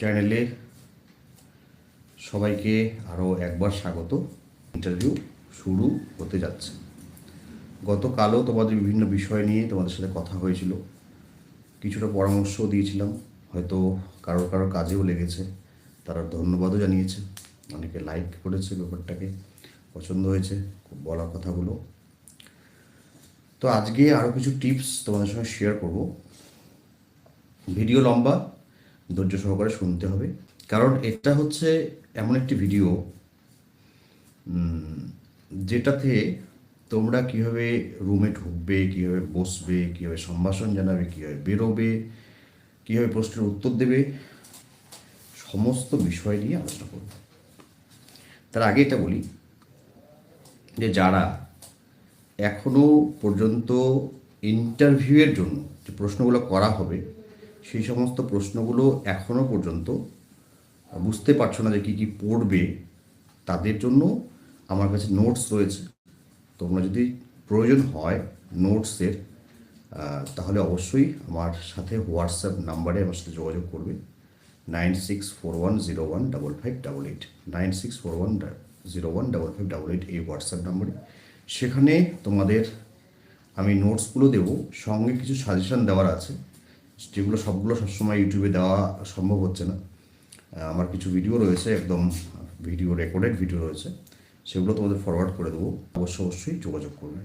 চ্যানেলে সবাইকে আরও একবার স্বাগত। ইন্টারভিউ শুরু হতে যাচ্ছে। গতকালও তোমাদের বিভিন্ন বিষয় নিয়ে তোমাদের সাথে কথা হয়েছিল। কিছুটা পরামর্শও দিয়েছিলাম, হয়তো কারোর কারোর কাজেও লেগেছে। তারা ধন্যবাদও জানিয়েছে। অনেকে লাইক করেছে ব্যাপারটাকে, পছন্দ হয়েছে খুব বলা কথাগুলো। তো আজকে আরও কিছু টিপস তোমাদের সঙ্গে শেয়ার করব। ভিডিও লম্বা ধৈর্য সহকারে শুনতে হবে। কারণ এটা হচ্ছে এমন একটি ভিডিও যেটাতে তোমরা কীভাবে রুমে ঢুকবে, কীভাবে বসবে, কীভাবে সম্ভাষণ জানাবে, কীভাবে বেরোবে, কীভাবে প্রশ্নের উত্তর দেবে, সমস্ত বিষয় নিয়ে আলোচনা করব। তার আগে এটা বলি যে যারা এখনও পর্যন্ত ইন্টারভিউয়ের জন্য যে প্রশ্নগুলো করা হবে সেই সমস্ত প্রশ্নগুলো এখনও পর্যন্ত বুঝতে পারছ না যে কী কী পড়বে, তাদের জন্য আমার কাছে নোটস রয়েছে। তোমরা যদি প্রয়োজন হয় নোটসের তাহলে অবশ্যই আমার সাথে হোয়াটসঅ্যাপ নাম্বারে আমার সাথে যোগাযোগ করবে। Nine six four one zero one double five double eight, nine six four one zero one double five double eight এই হোয়াটসঅ্যাপ নাম্বারে। সেখানে তোমাদের আমি নোটসগুলো দেবো, সঙ্গে কিছু সাজেশন দেওয়ার আছে। যেগুলো সবগুলো সবসময় ইউটিউবে দেওয়া সম্ভব হচ্ছে না। আমার কিছু ভিডিও রয়েছে, একদম ভিডিও রেকর্ডেড ভিডিও রয়েছে, সেগুলো তোমাদের ফরওয়ার্ড করে দেবো। অবশ্য অবশ্যই যোগাযোগ করবে।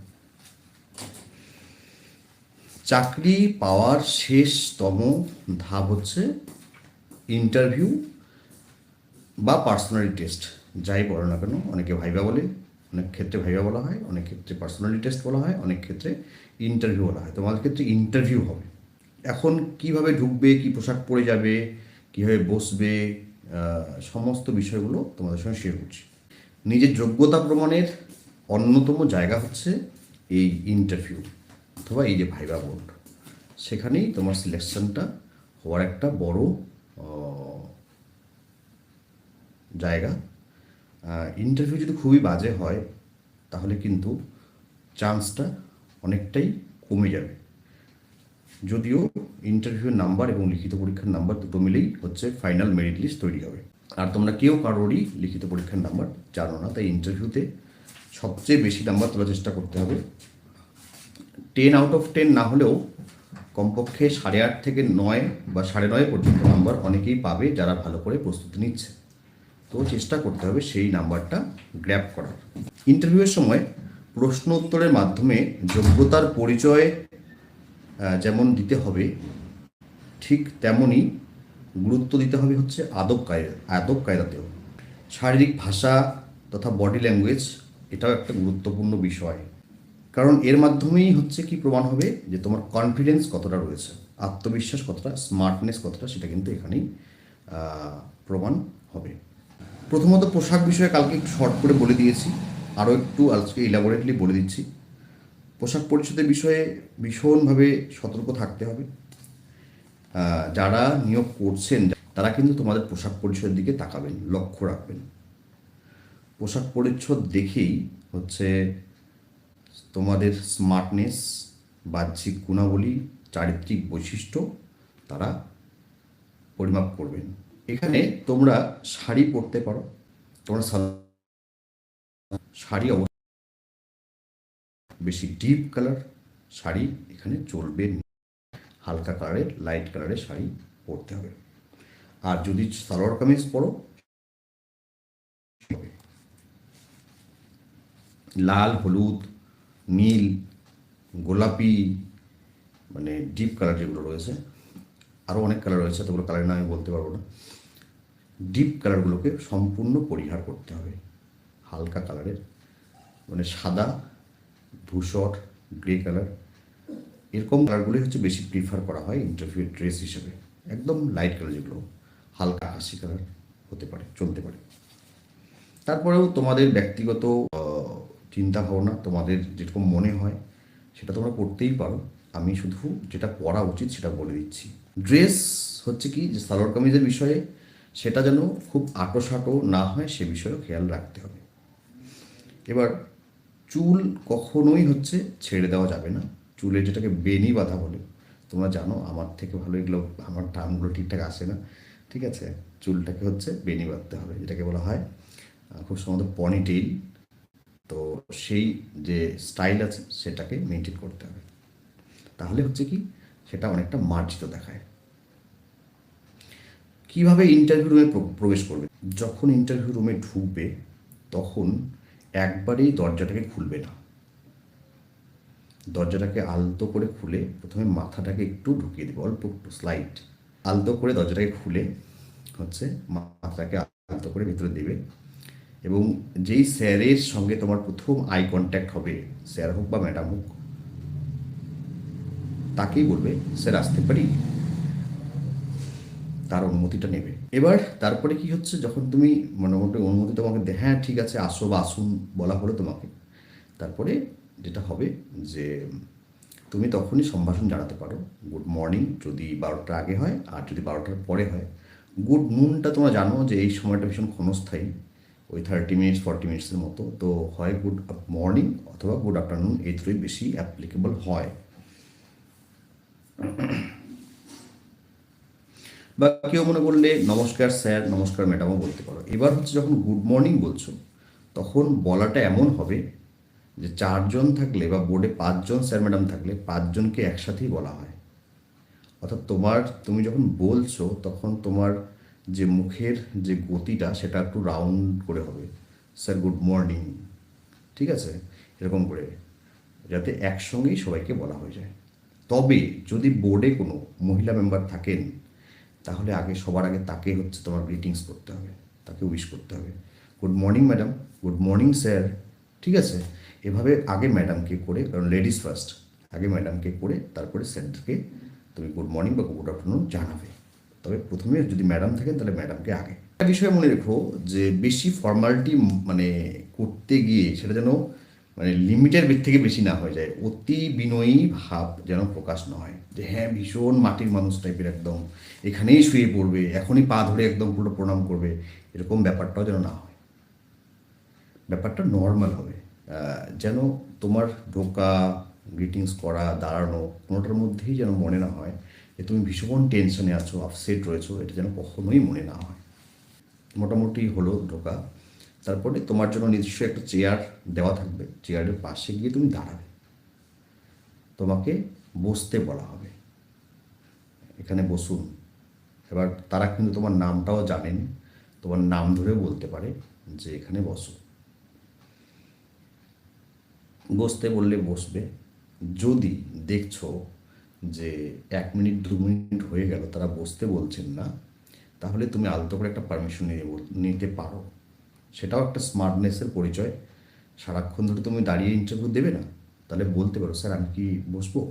চাকরি পাওয়ার শেষতম ধাপ হচ্ছে ইন্টারভিউ বা পার্সোনালি টেস্ট যাই বলো না কেন, অনেকে ভাইবা বলে, অনেক ক্ষেত্রে ভাইবা বলা হয়, অনেক ক্ষেত্রে পার্সোনালি টেস্ট বলা হয়, অনেক ক্ষেত্রে ইন্টারভিউ বলা হয়। তোমাদের ক্ষেত্রে ইন্টারভিউ হবে। এখন কীভাবে ঢুকবে, কি পোশাক পরে যাবে, কীভাবে বসবে সমস্ত বিষয়গুলো তোমাদের সঙ্গে শেয়ার করছি। নিজের যোগ্যতা প্রমাণের অন্যতম জায়গা হচ্ছে এই ইন্টারভিউ অথবা এই যে ভাইবা বোর্ড সেখানেই তোমার সিলেকশনটা হওয়ার একটা বড় জায়গা। ইন্টারভিউ যদি খুবই বাজে হয়, তাহলে কিন্তু চান্সটা অনেকটাই কমে যাবে। যদিও ইন্টারভিউর নাম্বার এবং লিখিত পরীক্ষার নাম্বার দুটো মিলেই হচ্ছে ফাইনাল মেরিট লিস্ট তৈরি হবে। আর তোমরা কেউ কারোরই লিখিত পরীক্ষার নাম্বার জানো না, তাই ইন্টারভিউতে সবচেয়ে বেশি নাম্বার তোলার চেষ্টা করতে হবে। টেন আউট অফ টেন না হলেও কমপক্ষে সাড়ে আট থেকে নয় বা সাড়ে নয় পর্যন্ত নাম্বার অনেকেই পাবে যারা ভালো করে প্রস্তুতি নিচ্ছে। তো চেষ্টা করতে হবে সেই নাম্বারটা গ্র্যাব করার। ইন্টারভিউয়ের সময় প্রশ্ন উত্তরের মাধ্যমে যোগ্যতার পরিচয় যেমন দিতে হবে, ঠিক তেমনই গুরুত্ব দিতে হবে হচ্ছে আদব কায়দা, আদব কায়দাতেও। শারীরিক ভাষা তথা বডি ল্যাঙ্গুয়েজ এটাও একটা গুরুত্বপূর্ণ বিষয়। কারণ এর মাধ্যমেই হচ্ছে কি প্রমাণ হবে যে তোমার কনফিডেন্স কতটা রয়েছে, আত্মবিশ্বাস কতটা স্মার্টনেস কতটা, সেটা কিন্তু এখানেই প্রমাণ হবে। প্রথমত পোশাক বিষয়ে কালকে একটু শর্ট করে বলে দিয়েছি, আরও একটু আজকে ইলাবোরেটলি বলে দিচ্ছি। পোশাক পরিচ্ছদের বিষয়ে ভীষণভাবে সতর্ক থাকতে হবে। যারা নিয়োগ করছেন, তারা কিন্তু তোমাদের পোশাক পরিচ্ছদের দিকে তাকাবেন, লক্ষ্য রাখবেন। পোশাক পরিচ্ছদ দেখেই হচ্ছে তোমাদের স্মার্টনেস, বাহ্যিক গুণাবলী, চারিত্রিক বৈশিষ্ট্য তারা পরিমাপ করবেন। এখানে তোমরা শাড়ি পরতে পারো, তোমরা শাড়ি অবশ্য বেশি ডিপ কালার শাড়ি এখানে চলবে। হালকা কালারের লাইট কালারের শাড়ি পরতে হবে। আর যদি সালোয়ার কামিজ পরো, লাল, হলুদ, নীল, গোলাপি মানে ডিপ কালার যেগুলো রয়েছে আরও অনেক কালার রয়েছে তোগুলো কালার নাম আমি বলতে পারব না। ডিপ কালারগুলোকে সম্পূর্ণ পরিহার করতে হবে। হালকা কালারের মানে সাদা ধূসর গ্রে কালার এরকম কালারগুলোই হচ্ছে বেশি প্রিফার করা হয় ইন্টারভিউ ড্রেস হিসেবে। একদম লাইট কালার যেগুলো, হালকা হাসি কালার হতে পারে, চলতে পারে। তারপরেও তোমাদের ব্যক্তিগত চিন্তা ভাবনা তোমাদের যেরকম মনে হয়, সেটা তোমরা করতেই পারো। আমি শুধু যেটা পড়া উচিত সেটা বলে দিচ্ছি। ড্রেস হচ্ছে কি, যে সালোয়ার কামিজের বিষয়ে সেটা যেন খুব আটোসাটো না হয়, সে বিষয়েও খেয়াল রাখতে হবে। এবার চুল কখনোই হচ্ছে ছেড়ে দেওয়া যাবে না। চুলে যেটাকে বেনি বাঁধা বলে। তোমরা জানো, আমার থেকে ভালো এগুলো, আমার টার্মগুলো ঠিকঠাক আসে না। ঠিক আছে? চুলটাকে হচ্ছে বেনি বাঁধতে হবে, যেটাকে বলা হয় খুব সম্ভবত পনিটেইল। তো সেই যে স্টাইল আছে, সেটাকে মেনটেন করতে হবে। তাহলে হচ্ছে কি, সেটা অনেকটা মার্জিত দেখায়। কীভাবে ইন্টারভিউ রুমে প্রবেশ করবে? যখন ইন্টারভিউ রুমে ঢুকবে, তখন একবারেই দরজাটাকে খুলবে না। দরজাটাকে আলতো করে খুলে প্রথমে মাথাটাকে একটু ঢুকিয়ে দেবে, অল্প একটু স্লাইড আলতো করে দরজাটাকে খুলে হচ্ছে মাথাটাকে আলতো করে ভিতরে দেবে এবং যেই স্যারের সঙ্গে তোমার প্রথম আই কন্ট্যাক্ট হবে, স্যার হোক বা ম্যাডাম হোক, তাকেই বলবে, স্যার, আসতে পারি? তার অনুমতিটা নেবে। এবার তারপরে কি হচ্ছে? যখন তুমি মোটামুটি অনুমতি তোমাকে দে- হ্যাঁ ঠিক আছে, আসো বা আসুন বলা হলো তোমাকে। তারপরে যেটা হবে যে, তুমি তখনই সম্ভাষণ জানাতে পারো। গুড মর্নিং যদি বারোটার আগে হয়, আর যদি বারোটার পরে হয়। গুড নুনটা তোমরা জানো যে, এই সময়টা ভীষণ ক্ষণস্থায়ী, ওই থার্টি মিনিটস ফর্টি মিনিটসের মতো। তো হয় গুড মর্নিং অথবা গুড আফটারনুন, এই দুটোই বেশি অ্যাপ্লিকেবল হয়। বা কেউ মনে করলে নমস্কার স্যার, নমস্কার ম্যাডামও বলতে পারো। এবার হচ্ছে যখন গুড মর্নিং বলছো, তখন বলাটা এমন হবে যে, চারজন থাকলে বা বোর্ডে পাঁচজন স্যার ম্যাডাম থাকলে পাঁচজনকে একসাথেই বলা হয়। অর্থাৎ তোমার, তুমি যখন বলছো, তখন তোমার যে মুখের যে গতিটা, সেটা একটু রাউন্ড করে হবে। Sir, good morning. ঠিক আছে? এরকম করে, যাতে একসঙ্গেই সবাইকে বলা হয়ে যায়। তবে যদি বোর্ডে কোনো মহিলা মেম্বার থাকেন তাহলে আগে সবার আগে তাকে হচ্ছে তোমার গ্রিটিংস করতে হবে, তাকে উইশ করতে হবে। Good morning madam good morning sir ঠিক আছে? এভাবে আগে ম্যাডামকে করে, কারণ লেডিস ফার্স্ট আগে ম্যাডামকে করে তারপরে স্যারকে তুমি গুড মর্নিং বা গুড আফটারনুন জানাবে। তবে প্রথমে যদি ম্যাডাম থাকেন, তাহলে ম্যাডামকে আগে। একটা বিষয় মনে রেখো যে বেশি ফর্মালিটি মানে করতে গিয়ে সেটা যেন মানে লিমিটের থেকে বেশি না হয়ে যায়। অতি বিনয়ী ভাব যেন প্রকাশ না হয় যে হ্যাঁ ভীষণ মাটির মানুষ টাইপের একদম। এখানেই শুয়ে পড়বে, এখনই পা ধরে একদম পুরো প্রণাম করবে। এরকম ব্যাপারটাও যেন না হয়। ব্যাপারটা নর্মাল হবে। যেন তোমার ঢোকা গ্রিটিংস করা, দাঁড়ানো, কোনোটার মধ্যেই যেন মনে না হয় যে তুমি ভীষণ টেনশনে আছো আপসেট রয়েছো, এটা যেন কখনোই মনে না হয়। মোটামুটি হলো ঢোকা তারপরে তোমার জন্য নিজস্ব একটা চেয়ার দেওয়া থাকবে। চেয়ারের পাশে গিয়ে তুমি দাঁড়াবে। তোমাকে বসতে বলা হবে। এখানে বসুন। এবার তারা কিন্তু তোমার নামটাও জানেন। তোমার নাম ধরেও বলতে পারে যে এখানে বসো। বসতে বললে বসবে। যদি দেখছ যে এক মিনিট, দু মিনিট হয়ে গেল, তারা বসতে বলছেন না, তাহলে তুমি আলতো করে একটা পারমিশন নিতে পারো। সেটাও একটা স্মার্টনেসের পরিচয়। সারাক্ষণ ধরে তুমি দাঁড়িয়ে ইন্টারভিউ দেবে না, তাহলে বলতে পারো, স্যার, আমি কি বসবো?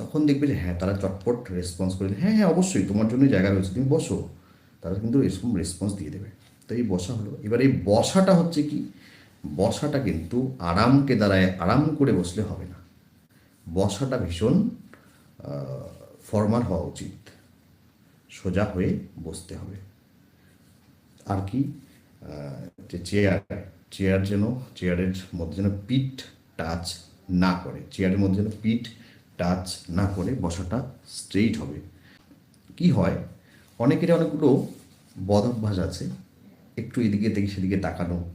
তখন দেখবে যে হ্যাঁ তারা চটপট রেসপন্স করে হ্যাঁ হ্যাঁ অবশ্যই, তোমার জন্য জায়গা রয়েছে, তুমি বসো। তারা কিন্তু এরকম রেসপন্স দিয়ে দেবে। তো এই বসা হলো। এবার এই বসাটা হচ্ছে কি? বসাটা কিন্তু আরামকে দাঁড়ায় আরাম করে বসলে হবে না। বসাটা ভীষণ ফর্মাল হওয়া উচিত। সোজা হয়ে বসতে হবে। আর কি? যে চেয়ার চেয়ার যেন চেয়ারের মধ্যে যেন পিঠ টাচ না করে চেয়ারের মধ্যে যেন পিঠ টাচ না করে, বসাটা স্ট্রেইট হবে। কি হয়? অনেকেরই অনেকগুলো বদ অভ্যাস আছে। একটু এদিকে থেকে সেদিকে তাকানো,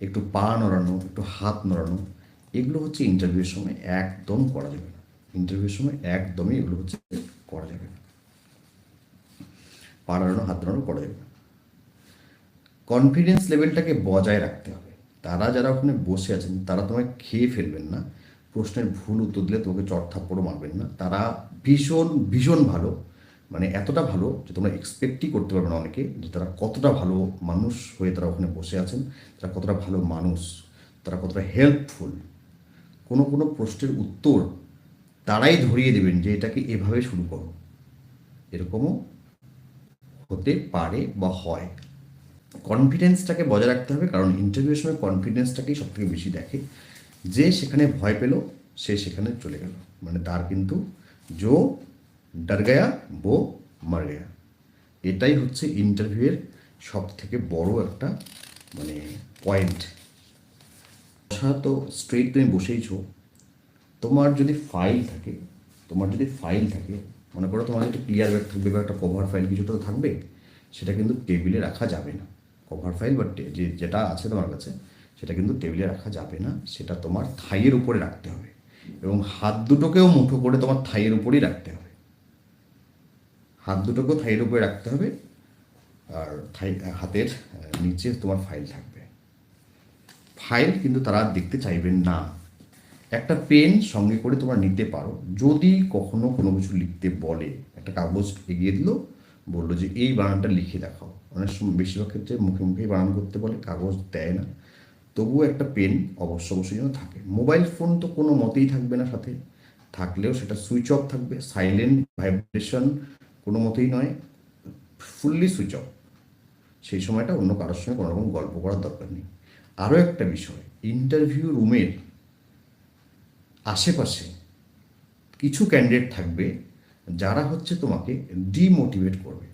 একটু পা নড়ানো, একটু হাত নড়ানো, এগুলো হচ্ছে ইন্টারভিউর সময় একদম করা যাবে না। ইন্টারভিউর সময় একদমই এগুলো হচ্ছে করা যাবে না। পা নড়ানো, হাত নড়ানো করা যাবে না। কনফিডেন্স লেভেলটাকে বজায় রাখতে হবে। তারা যারা ওখানে বসে আছেন, তারা তোমায় খেয়ে ফেলবেন না। প্রশ্নের ভুল উত্তর দিলে তোমাকে চট থাপ্পড়ও মারবেন না। তারা ভীষণ ভীষণ ভালো। মানে এতটা ভালো যে তোমরা এক্সপেক্টই করতে পারবে না অনেকে যে তারা কতটা ভালো মানুষ হয়ে তারা ওখানে বসে আছেন, তারা কতটা ভালো মানুষ, তারা কতটা হেল্পফুল কোনো কোনো প্রশ্নের উত্তর তারাই ধরিয়ে দেবেন যে এটাকে এভাবে শুরু করো। এরকমও হতে পারে বা হয়। কনফিডেন্সটাকে বজায় রাখতে হবে, কারণ ইন্টারভিউর সময় কনফিডেন্সটাকেই সব থেকে বেশি দেখে। যে সেখানে ভয় পেল, সে সেখানে চলে গেল। মানে তার কিন্তু জো ডর গয়া, বো মার গয়া। এটাই হচ্ছে ইন্টারভিউয়ের সব থেকে বড় একটা মানে পয়েন্ট বসা তো স্ট্রেট তুমি বসেইছো তোমার যদি ফাইল থাকে, তোমার যদি ফাইল থাকে, মনে করো তোমার একটা ক্লিয়ার ব্যাগ থাকবে বা একটা কভার ফাইল কিছুটা তো থাকবে, সেটা কিন্তু টেবিলে রাখা যাবে না। কভার ফাইল বা যে যেটা আছে তোমার কাছে, সেটা কিন্তু টেবিলে রাখা যাবে না, সেটা তোমার থাইয়ের উপরে রাখতে হবে। এবং হাত দুটোকেও মুঠো করে তোমার থাইয়ের উপরেই রাখতে হবে। হাত দুটোকেও থাইয়ের উপরে রাখতে হবে, আর থাই হাতের নিচে তোমার ফাইল থাকবে। ফাইল কিন্তু তারা দেখতে চাইবেন না। একটা পেন সঙ্গে করে তোমরা নিতে পারো। যদি কখনো কোনো কিছু লিখতে বলে, একটা কাগজ এগিয়ে দিল বলল যে, এই বানানটা লিখে দেখাও। অনেক সময় বেশিরভাগ ক্ষেত্রে মুখে মুখেই বানান করতে বলে, কাগজ দেয় না। তবুও একটা পেন অবশ্য অবশ্যই যেন থাকে। মোবাইল ফোন তো কোনো মতেই থাকবে না সাথে। থাকলেও সেটা সুইচ অফ থাকবে। সাইলেন্ট ভাইব্রেশন কোনো মতেই নয়, ফুললি সুইচ অফ। সেই সময়টা অন্য কারোর সঙ্গে কোনো রকম গল্প করার দরকার নেই। আরও একটা বিষয়, ইন্টারভিউ রুমের আশেপাশে কিছু ক্যান্ডিডেট থাকবে যারা হচ্ছে তোমাকে ডিমোটিভেট করবে।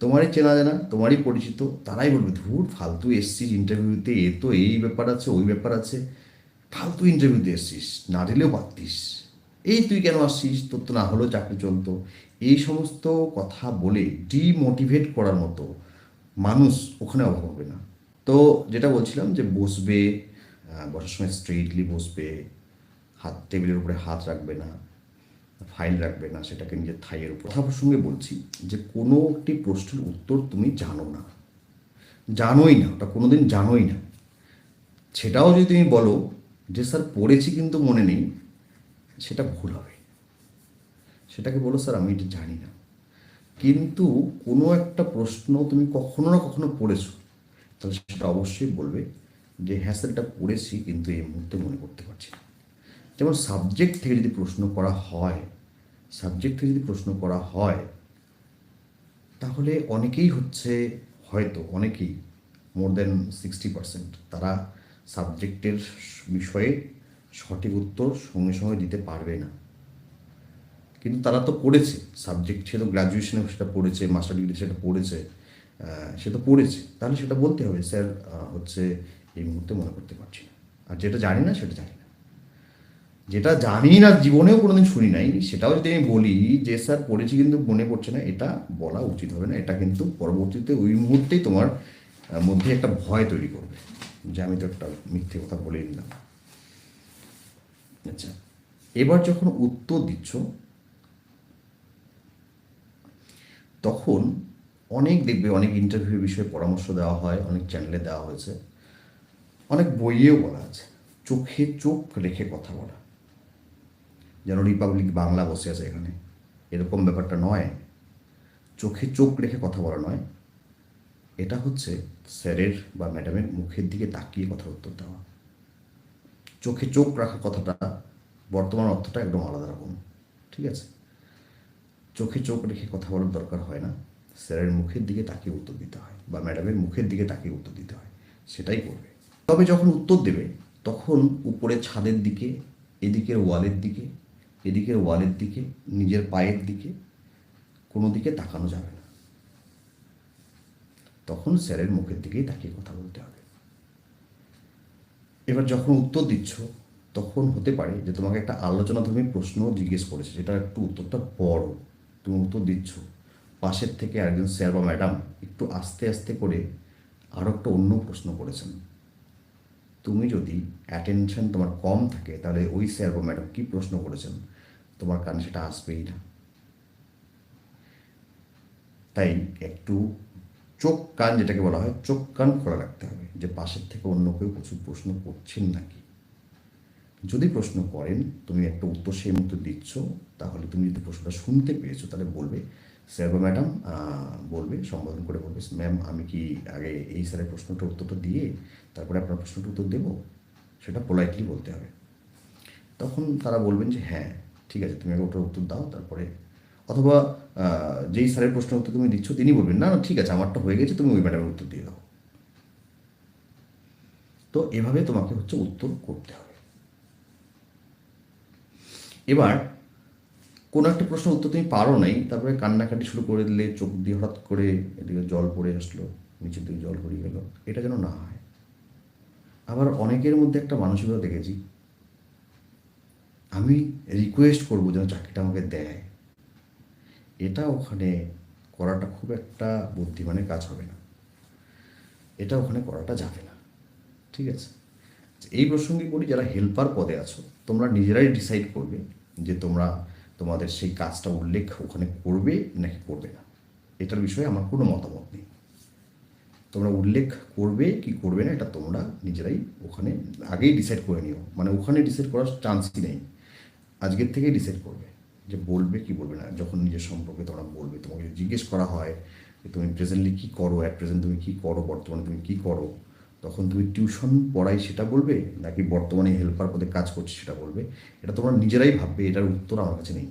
তোমারই চেনা জানা, তোমারই পরিচিত, তারাই বলবে, ধুর, ফালতু এসছিস ইন্টারভিউতে এ তো এই ব্যাপার আছে, ওই ব্যাপার আছে। ফালতু ইন্টারভিউতে এসছিস, না দিলেও পারতিস। এই তুই কেন আসছিস? তোর তো না হলেও চাকরি চলতো। এই সমস্ত কথা বলে ডিমোটিভেট করার মতো মানুষ ওখানে অভাব হবে না। তো যেটা বলছিলাম যে বসবে বসার সময় স্ট্রেটলি বসবে, হাত, টেবিলের উপরে হাত রাখবে না। ফাইল রাখবে না, সেটাকে নিজের থাইয়ের উপর। কথা প্রসঙ্গে বলছি যে কোনো একটি প্রশ্নের উত্তর তুমি জানো না। জানোই না, ওটা কোনোদিন জানোই না। সেটাও যদি তুমি বলো যে স্যার পড়েছি কিন্তু মনে নেই, সেটা ভুল হবে। সেটাকে বলো, স্যার, আমি এটা জানি না। কিন্তু কোনো একটা প্রশ্ন তুমি কখনো না কখনো পড়েছো, তাহলে সেটা অবশ্যই বলবে যে হ্যাঁ স্যার, এটা পড়েছি কিন্তু এই মুহূর্তে মনে করতে পারছি না। যেমন সাবজেক্ট থেকে যদি প্রশ্ন করা হয় সাবজেক্ট থেকে যদি প্রশ্ন করা হয়, তাহলে অনেকেই হচ্ছে, হয়তো অনেকেই মোর দেন সিক্সটি পার্সেন্ট তারা সাবজেক্টের বিষয়ে সঠিক উত্তর সঙ্গে সঙ্গে দিতে পারবে না। কিন্তু তারা তো পড়েছে সাবজেক্ট সে তো গ্র্যাজুয়েশনে সেটা পড়েছে মাস্টার ডিগ্রি সেটা পড়েছে সে তো পড়েছে। তাহলে সেটা বলতে হবে, স্যার হচ্ছে এই মুহূর্তে মনে করতে পারছি না। আর যেটা জানি না, সেটা জানি না। যেটা জানি না, জীবনেও কোনোদিন শুনি নাই। সেটাও যদি আমি বলি যে, স্যার, পড়েছি কিন্তু মনে পড়ছে না। এটা বলা উচিত হবে না। এটা কিন্তু পরবর্তীতে ওই মুহূর্তেই তোমার মধ্যে একটা ভয় তৈরি করবে। যে, আমি তো একটা মিথ্যে কথা বলে দিলাম আচ্ছা এবার যখন উত্তর দিচ্ছ, তখন অনেক দেখবে, অনেক ইন্টারভিউ বিষয়ে পরামর্শ দেওয়া হয়, অনেক চ্যানেলে দেওয়া হয়েছে। অনেক বইয়েও বলা আছে। চোখে চোখ রেখে কথা বলা। যেন রিপাবলিক বাংলা বসে আছে এখানে। এরকম ব্যাপারটা নয়। চোখে চোখ রেখে কথা বলা নয়। এটা হচ্ছে স্যারের বা ম্যাডামের মুখের দিকে তাকিয়ে কথার উত্তর দেওয়া। চোখে চোখ রাখা কথাটা বর্তমান অর্থটা একদম আলাদা রকম, ঠিক আছে? চোখে চোখ রেখে কথা বলার দরকার হয় না। স্যারের মুখের দিকে তাকিয়ে উত্তর দিতে হয় বা ম্যাডামের মুখের দিকে তাকিয়ে উত্তর দিতে হয়, সেটাই করবে। তবে যখন উত্তর দেবে, তখন উপরে ছাদের দিকে, এদিকের ওয়ালের দিকে এদিকের ওয়ালের দিকে, নিজের পায়ের দিকে, কোনো দিকে তাকানো যাবে না। তখন স্যারের মুখের দিকেই তাকিয়ে কথা বলতে হবে। এবার যখন উত্তর দিচ্ছ, তখন হতে পারে যে তোমাকে একটা আলোচনাধর্মী প্রশ্ন জিজ্ঞেস করেছে, যেটা একটু উত্তরটা বড়। তুমি উত্তর দিচ্ছ, পাশের থেকে একজন স্যার বা ম্যাডাম একটু আস্তে আস্তে করে আরও একটা অন্য প্রশ্ন করেছেন। তুমি যদি অ্যাটেনশন তোমার কম থাকে, তাহলে ওই স্যার বা ম্যাডাম কী প্রশ্ন করেছেন? তোমার কানে সেটা আসবেই না। তাই একটু চোখ কান যেটাকে বলা হয়, চোখ কান খোলা রাখতে হবে যে পাশের থেকে অন্য কেউ প্রচুর প্রশ্ন করছেন নাকি। যদি প্রশ্ন করেন, তুমি একটা উত্তর সেই মুহূর্তে দিচ্ছ, তাহলে তুমি যদি প্রশ্নটা শুনতে পেয়েছ, তাহলে বলবে, স্যার ম্যাডাম বলবে, সম্বোধন করে বলবে, ম্যাম, আমি কি আগে এই স্যারের প্রশ্নটার উত্তরটা দিয়ে তারপরে আপনার প্রশ্নটার উত্তর দেবো? সেটা পোলাইটলি বলতে হবে। তখন তারা বলবেন যে হ্যাঁ। ঠিক আছে, তুমি আগে ওটার উত্তর দাও, তারপরে অথবা যেই স্যারের প্রশ্নের উত্তর তুমি দিচ্ছ, তিনি বলবেন, না না, ঠিক আছে, আমারটা হয়ে গেছে, তুমি ওই ম্যাডামের উত্তর দিয়ে দাও। তো এভাবে তোমাকে হচ্ছে উত্তর করতে হবে। এবার, কোনো একটা প্রশ্ন উত্তর তুমি পারো নাই, তারপরে কান্নাকাটি শুরু করে দিলে, চোখ দিয়ে হঠাৎ করে এদিকে জল পড়ে আসলো, নিচের দিকে জল পড়ে গেল, এটা যেন না হয়। আবার অনেকের মধ্যে একটা মানসিকতা দেখেছি আমি রিকোয়েস্ট করব যেন চাকরিটা আমাকে দেয়। এটা ওখানে করাটা খুব একটা বুদ্ধিমানের কাজ হবে না। এটা ওখানে করাটা যাবে না। ঠিক আছে? এই প্রসঙ্গে করি যারা হেল্পার পদে আছো, তোমরা নিজেরাই ডিসাইড করবে যে তোমরা তোমাদের সেই কাজটা উল্লেখ ওখানে করবে নাকি করবে না। এটার বিষয়ে আমার কোনো মতামত নেই। তোমরা উল্লেখ করবে কি করবে না, এটা তোমরা নিজেরাই ওখানে আগেই ডিসাইড করে নিও। মানে ওখানে ডিসাইড করার চান্সই নেই। আজকের থেকেই ডিসাইড করবে যে বলবে কি বলবে না। যখন নিজের সম্পর্কে তোমরা বলবে, তোমাকে যদি জিজ্ঞেস করা হয় যে তুমি প্রেজেন্টলি কী করো অ্যাট প্রেজেন্ট তুমি কী করো, বর্তমানে তুমি কী করো, তখন তুমি টিউশন পড়াই সেটা বলবে নাকি বর্তমানে হেল্পার পদে কাজ করছে সেটা বলবে? এটা তোমরা নিজেরাই ভাববে, এটার উত্তর আমার কাছে নেই।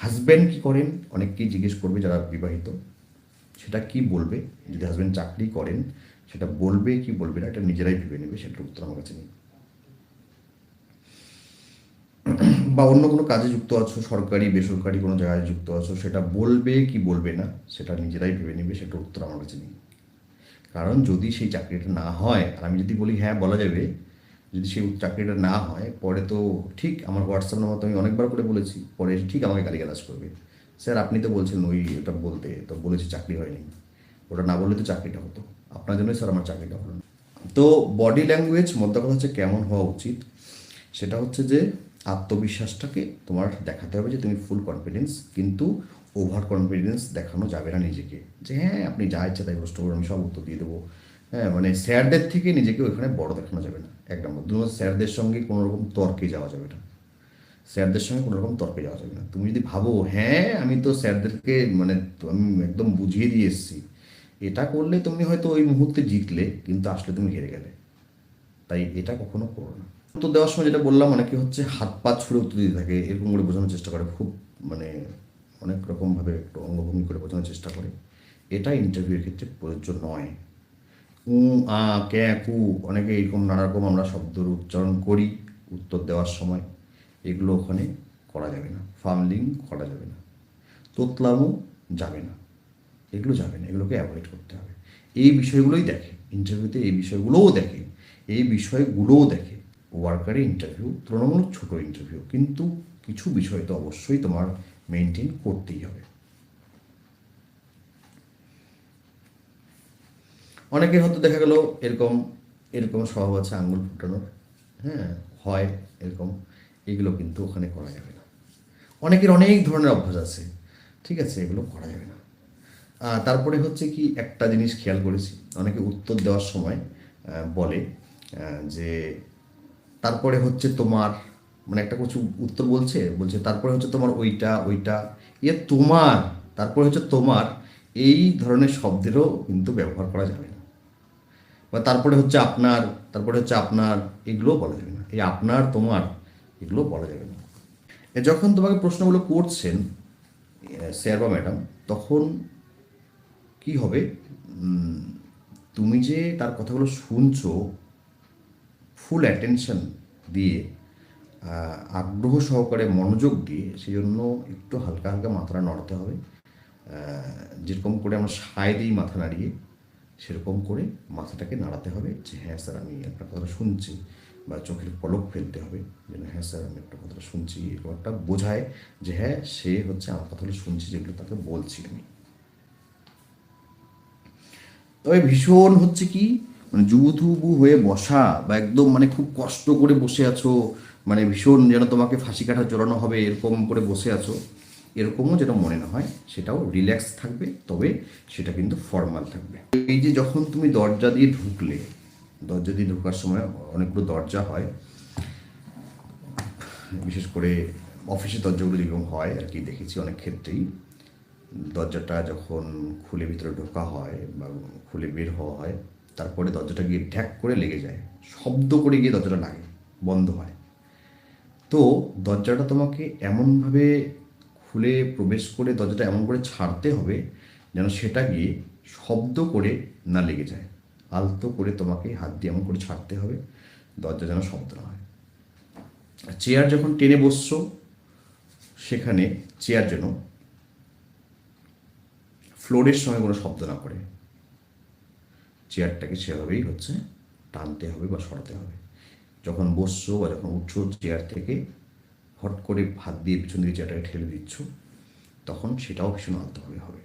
হাজব্যান্ড কী করেন? অনেককেই জিজ্ঞেস করবে যারা বিবাহিত। সেটা কি বলবে? যদি হাজব্যান্ড চাকরি করেন, সেটা বলবে কি বলবে না, এটা নিজেরাই ভেবে নেবে, সেটার উত্তর আমার কাছে নেই। বা অন্য কোনো কাজে যুক্ত আছো, সরকারি, বেসরকারি কোনো জায়গায় যুক্ত আছো, সেটা বলবে কি বলবে না, সেটা নিজেরাই ভেবে নেবে, সেটা উত্তর আমার কাছে নেই। কারণ যদি সেই চাকরিটা না হয়, আর আমি যদি বলি হ্যাঁ বলা যাবে। যদি সেই চাকরিটা না হয়, পরে তো ঠিক আমার হোয়াটসঅ্যাপ নাম্বার তো আমি অনেকবার করে বলেছি, পরে ঠিক আমাকে গালিগালাজ করবে। স্যার, আপনি তো বলছেন ওই ওটা বলতে, তো বলেছি চাকরি হয়নি। ওটা না বললে তো চাকরিটা হতো। আপনার জন্যই স্যার আমার চাকরিটা হলো। না তো বডি ল্যাঙ্গুয়েজ মধ্যে কথা হচ্ছে কেমন হওয়া উচিত? সেটা হচ্ছে যে আত্মবিশ্বাসটাকে তোমার দেখাতে হবে যে তুমি ফুল কনফিডেন্স কিন্তু ওভার কনফিডেন্স দেখানো যাবে না নিজেকে। যে হ্যাঁ আপনি যা ইচ্ছা তাই প্রশ্ন করুন, আমি সব উত্তর দিয়ে দেবো। হ্যাঁ মানে স্যারদের থেকে নিজেকে ওইখানে বড় দেখানো যাবে না। এক নম্বর। দু নম্বর, স্যারদের সঙ্গে কোনো রকম তর্কে যাওয়া যাবে না। স্যারদের সঙ্গে কোনো রকম তর্কে যাওয়া যাবে না। তুমি যদি ভাবো হ্যাঁ আমি তো স্যারদেরকে মানে আমি একদম বুঝিয়ে দিয়ে এসেছি। এটা করলে তুমি হয়তো ওই মুহূর্তে জিতলে, কিন্তু আসলে তুমি হেরে গেলে। তাই এটা কখনো করো না। উত্তর দেওয়ার সময় যেটা বললাম, অনেকে হচ্ছে হাত পা ছুড়ে উত্তর দিতে থাকে, এরকম করে বোঝানোর চেষ্টা করে। খুব মানে অনেক রকমভাবে একটু অঙ্গভঙ্গি করে বোঝানোর চেষ্টা করে। এটা ইন্টারভিউয়ের ক্ষেত্রে প্রযোজ্য নয়। উ, আ ক্যা কু, অনেকে এরকম নানা রকম আমরা শব্দের উচ্চারণ করি উত্তর দেওয়ার সময়। এগুলো ওখানে করা যাবে না। ফার্মলিং করা যাবে না। তোতলামও যাবে না। এগুলো যাবে না। এগুলোকে অ্যাভয়েড করতে হবে। এই বিষয়গুলোই দেখে। ইন্টারভিউতে এই বিষয়গুলোও দেখে। এই বিষয়গুলোও দেখে। ওয়ার্কারি ইন্টারভিউ তুলনামূলক ছোট ইন্টারভিউ কিন্তু কিছু বিষয় তো অবশ্যই তোমার মেনটেন করতেই হবে। অনেকে হয়তো দেখা গেল এরকম এরকম স্বভাব আছে আঙুল ফুটানোর। হ্যাঁ হয় এরকম। এগুলো কিন্তু ওখানে করা যাবে না। অনেকের অনেক ধরনের অভ্যাস আছে। ঠিক আছে, এগুলো করা যাবে না। তারপরে হচ্ছে কি, একটা জিনিস খেয়াল করেছি। অনেকে উত্তর দেওয়ার সময় বলে যে তারপরে হচ্ছে তোমার মানে একটা কিছু উত্তর বলছে বলছে তারপরে হচ্ছে তোমার ওইটা ওইটা ইয়ে তোমার, তারপরে হচ্ছে তোমার, এই ধরনের শব্দেরও কিন্তু ব্যবহার করা যাবে না। বা তারপরে হচ্ছে আপনার, তারপরে হচ্ছে আপনার, এগুলোও বলা যাবে না। এই আপনার, তোমার এগুলো বলা যাবে না। যখন তোমাকে প্রশ্নগুলো করছেন স্যার বা ম্যাডাম, তখন কি হবে? তুমি যে তার কথাগুলো শুনছো ফুল অ্যাটেনশন দিয়ে আগ্রহ সহকারে মনোযোগ দিয়ে সেই জন্য একটু হালকা হালকা মাথাটা নড়াতে হবে। যেরকম করে আমরা সায় দিই মাথা নাড়িয়ে, সেরকম করে মাথাটাকে নাড়াতে হবে যে হ্যাঁ স্যার, আমি একটা কথাটা শুনছি। বা চোখের পলক ফেলতে হবে যে হ্যাঁ স্যার, আমি একটা কথাটা শুনছি। এরকম একটা বোঝায় যে হ্যাঁ সে হচ্ছে আমার কথাগুলো শুনছি যেগুলো তাকে বলছি আমি। তবে ভীষণ হচ্ছে কি মানে জুবুথুবু হয়ে বসা বা একদম মানে খুব কষ্ট করে বসে আছো মানে ভীষণ যেন তোমাকে ফাঁসি কাঠা জড়ানো হবে এরকম করে বসে আছো, এরকমও যেন মনে না হয়, সেটাও রিল্যাক্স থাকবে, তবে সেটা কিন্তু ফর্মাল থাকবে। এই যে যখন তুমি দরজা দিয়ে ঢুকলে, দরজা দিয়ে ঢোকার সময় অনেকগুলো দরজা হয়, বিশেষ করে অফিসের দরজাগুলো যেরকম হয় আর কি, দেখেছি অনেক ক্ষেত্রেই। দরজাটা যখন খুলে ভিতরে ঢোকা হয় বা খুলে বের হওয়া হয় তারপরে দরজাটা গিয়ে ঢ্যাক করে লেগে যায়। শব্দ করে গিয়ে দরজাটা লাগে বন্ধ হয়। তো দরজাটা তোমাকে এমনভাবে খুলে প্রবেশ করে দরজাটা এমন করে ছাড়তে হবে যেন সেটা গিয়ে শব্দ করে না লেগে যায়। আলতো করে তোমাকে হাত দিয়ে এমন করে ছাড়তে হবে, দরজা যেন শব্দ না হয়। চেয়ার যখন টেনে বসছো, সেখানে চেয়ার যেন ফ্লোরের সঙ্গে কোনো শব্দ না করে। চেয়ারটাকে সেভাবেই হচ্ছে টানতে হবে বা সরাতে হবে। যখন বসছো বা যখন উঠছো চেয়ার থেকে, হট করে হাত দিয়ে পিছন দিকে চেয়ারটাকে ঠেলে দিচ্ছ, তখন সেটাও ভীষণ আলতোভাবে হবে।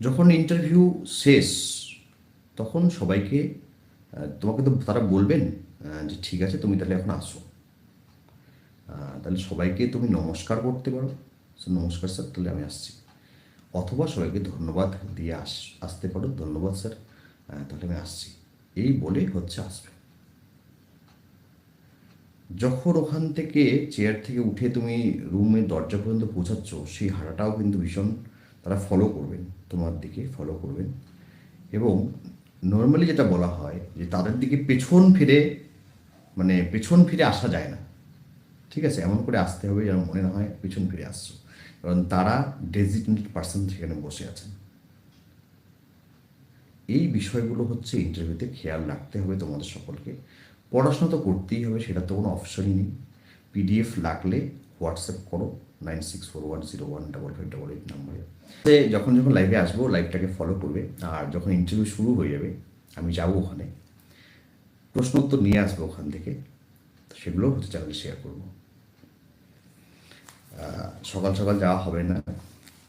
যখন ইন্টারভিউ শেষ, তখন সবাইকে তোমাকে তো তারা বলবেন যে ঠিক আছে, তুমি তাহলে এখন আসো। তাহলে সবাইকে তুমি নমস্কার করতে পারো। নমস্কার স্যার তাহলে আমি আসছি। অথবা সবাইকে ধন্যবাদ দিয়ে আস, আসতে পারো। ধন্যবাদ স্যার তাহলে আমি আসছি। এই বলে হচ্ছে আসবে। যখন ওখান থেকে চেয়ার থেকে উঠে তুমি রুমের দরজা পর্যন্ত পৌঁছাচ্ছ, সেই হাঁটাটাও কিন্তু ভীষণ তারা ফলো করবেন, তোমার দিকে ফলো করবেন। এবং নর্মালি যেটা বলা হয় যে তাদের দিকে পেছন ফিরে মানে পেছন ফিরে আসা যায় না। ঠিক আছে, এমন করে আসতে হবে যেন মনে না হয় পিছন ফিরে আসছো। কারণ তারা ডেজিগনেটেড পার্সন সেখানে বসে আছেন এই বিষয়গুলো হচ্ছে ইন্টারভিউতে খেয়াল রাখতে হবে তোমাদের সকলকে। পড়াশোনা তো করতেই হবে, সেটা তো কোনো অপশনই নেই। পিডিএফ লাগলে হোয়াটসঅ্যাপ করো nine six four one zero one double five double eight নাম্বারে যখন যখন লাইভে আসব লাইভটাকে ফলো করবে, আর যখন ইন্টারভিউ শুরু হয়ে যাবে, আমি যাব ওখানে। প্রশ্ন উত্তর নিয়ে আসব ওখান থেকে সেগুলো হচ্ছে চ্যানেলে শেয়ার করব। সকাল সকাল যাওয়া হবে না।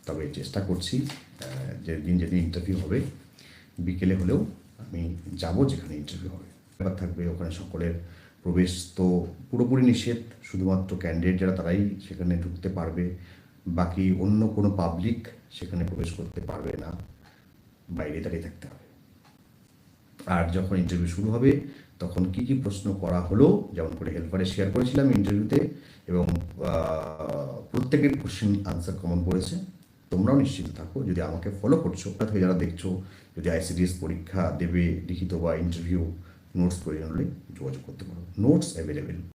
তবে চেষ্টা করছি আহ, যেদিন যেদিন ইন্টারভিউ হবে বিকেলে হলেও আমি যাব যেখানে ইন্টারভিউ হবে। ব্যাপার থাকবে ওখানে সকলের প্রবেশ তো পুরোপুরি নিষেধ শুধুমাত্র ক্যান্ডিডেট যারা তারাই সেখানে ঢুকতে পারবে বাকি অন্য কোনো পাবলিক সেখানে প্রবেশ করতে পারবে না বাইরে দাঁড়িয়ে থাকতে হবে। আর যখন ইন্টারভিউ শুরু হবে তখন কি কি প্রশ্ন করা হলো? যেমন করে হেল্পারে শেয়ার করেছিলাম ইন্টারভিউতে এবং প্রত্যেকের কোশ্চেন আনসার কমন পড়েছে। তোমরাও নিশ্চিত থাকো, যদি আমাকে ফলো করছ, অর্থাৎ যারা দেখছ, যদি আইসিডিএস পরীক্ষা দেবে, লিখিত বা ইন্টারভিউ নোটস প্রয়োজন হলে যোগাযোগ করতে পারো। Notes available